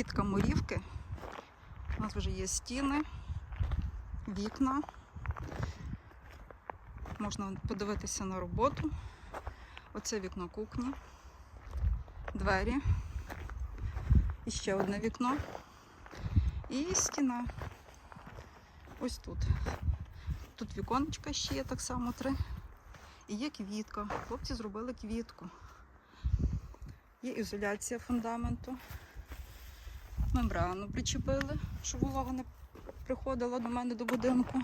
Квітка морівки. У нас вже є стіни, вікна. Можна подивитися на роботу. Оце вікно кухні, двері. І ще одне вікно. І стіна. Ось тут. Тут віконечка ще є так само три. І є квітка. Хлопці зробили квітку. Є ізоляція фундаменту. Мембрану причепили, щоб волога не приходила до мене до будинку.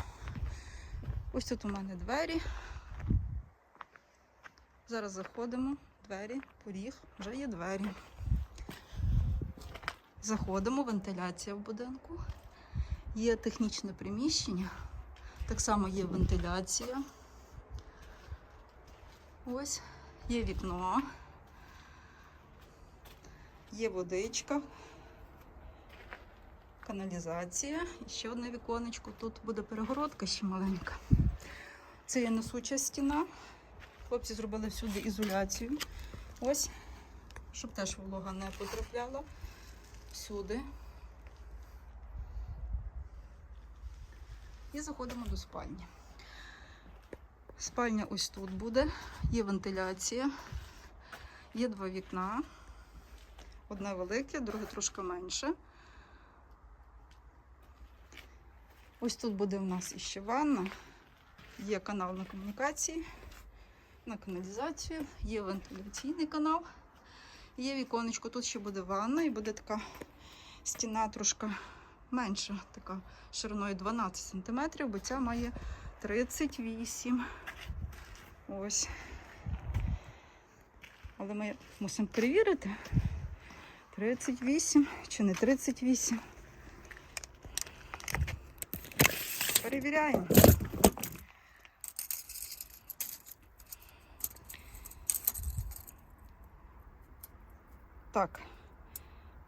Ось тут у мене двері. Зараз заходимо, двері, поріг, вже є двері. Заходимо, вентиляція в будинку. Є технічне приміщення, так само є вентиляція. Ось, є вікно, є водичка, каналізація. Ще одне віконечко. Тут буде перегородка ще маленька. Це є несуча стіна. Хлопці зробили всюди ізоляцію. Ось, щоб теж волога не потрапляла всюди. І заходимо до спальні. Спальня ось тут буде, є вентиляція, є два вікна. Одне велике, друге трошки менше. Ось тут буде у нас іще ванна, є канал на комунікації, на каналізацію, є вентиляційний канал, є віконечко. Тут ще буде ванна і буде така стіна трошки менша, така шириною 12 см, бо ця має 38. Ось. Але ми мусимо перевірити. 38 чи не 38. Перевіряємо. Так,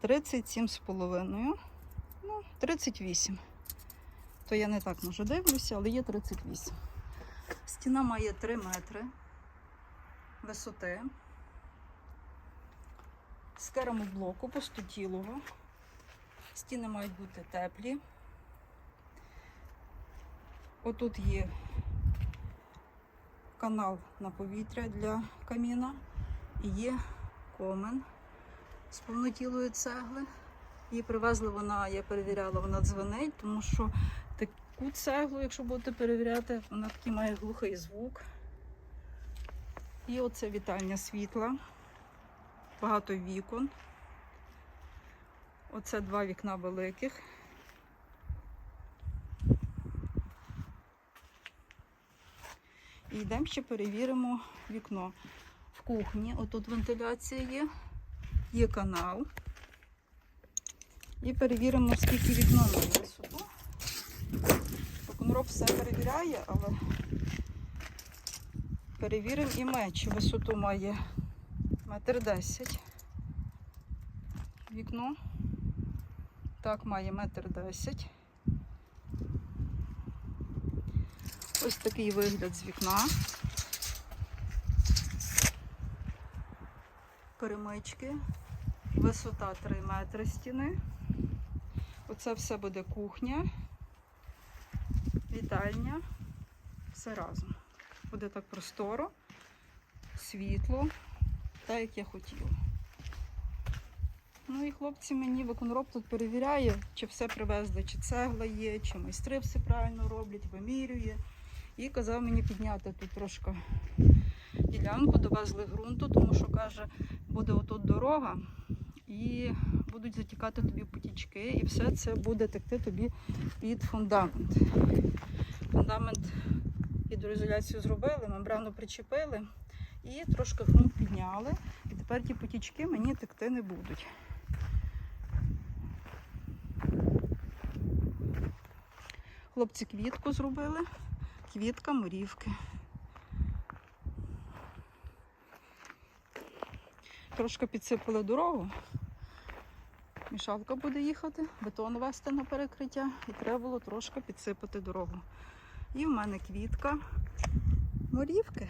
37 з половиною. Ну, 38. То я не так може дивлюся, але є 38. Стіна має 3 метри висоти. З керамоблоку пустотілого. Стіни мають бути теплі. Отут є канал на повітря для каміна і є комен з повнотілої цегли. Її привезли вона, я перевіряла, вона дзвонить, тому що таку цеглу, якщо будете перевіряти, вона такий має глухий звук. І оце вітальня світла, багато вікон. Оце два вікна великих. І йдемо ще перевіримо вікно. В кухні, отут вентиляція є, є канал. І перевіримо, скільки вікно має висоту. Конроб все перевіряє, але перевіримо і ми, чи висоту має метр десять. Вікно. Так, має метр десять. Ось такий вигляд з вікна. Перемички. Висота 3 метри стіни. Оце все буде кухня, вітальня, все разом. Буде так просторо, світло, так як я хотіла. Ну і хлопці мені виконроб тут перевіряє, чи все привезли, чи цегла є, чи майстри все правильно роблять, вимірює. І казав мені підняти тут трошки ділянку, довезли ґрунту, тому що каже, буде отут дорога і будуть затікати тобі потічки, і все це буде текти тобі під фундамент. Фундамент гідроізоляцію зробили, мембрану причепили і трошки ґрунт підняли. І тепер ті потічки мені текти не будуть. Хлопці квітку зробили, квітка морівки. Трошки підсипали дорогу. Мішалка буде їхати, бетон вести на перекриття і треба було трошки підсипати дорогу. І в мене квітка морівки.